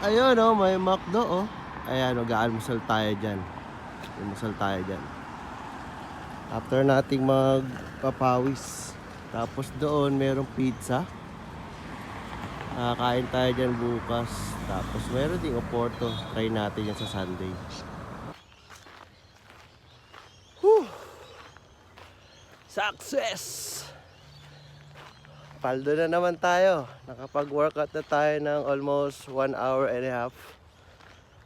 Ayun oh, may McDo oh. Ayan, mag-aalmusal tayo dyan. Almusal tayo dyan. After nating magpapawis. Tapos doon, merong pizza. Nakakain tayo dyan bukas. Tapos meron ding Oporto. Try natin yan sa Sunday. Whew! Success! Paldo na naman tayo. Nakapag-workout na tayo ng almost 1 hour and a half.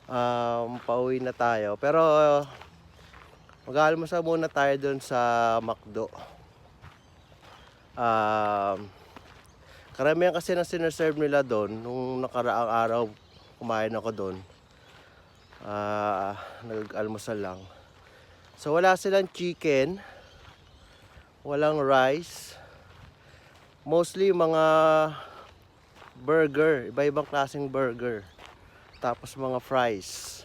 Um, pauwi na tayo. Pero mag-almusal muna tayo doon sa McDo. Um, karamihan kasi na sineserve nila doon nung nakaraang araw kumain ako doon. Ah, nag-almusal lang. So wala silang chicken, walang rice, mostly mga burger, iba-ibang klaseng burger. Tapos mga fries.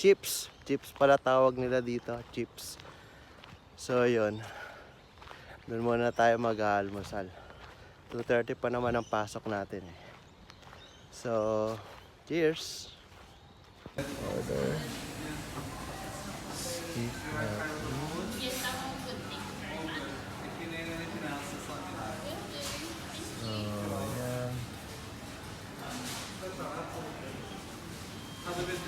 Chips. Chips pala tawag nila dito. Chips. So, yun. Doon muna tayo mag-aalmusal. 2.30 pa naman ang pasok natin eh. So, cheers! Order. Steak natin. So, yan.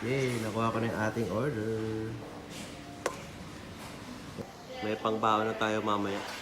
Yay, nakuha ko na yung ating order. May pangbaon na tayo mamaya.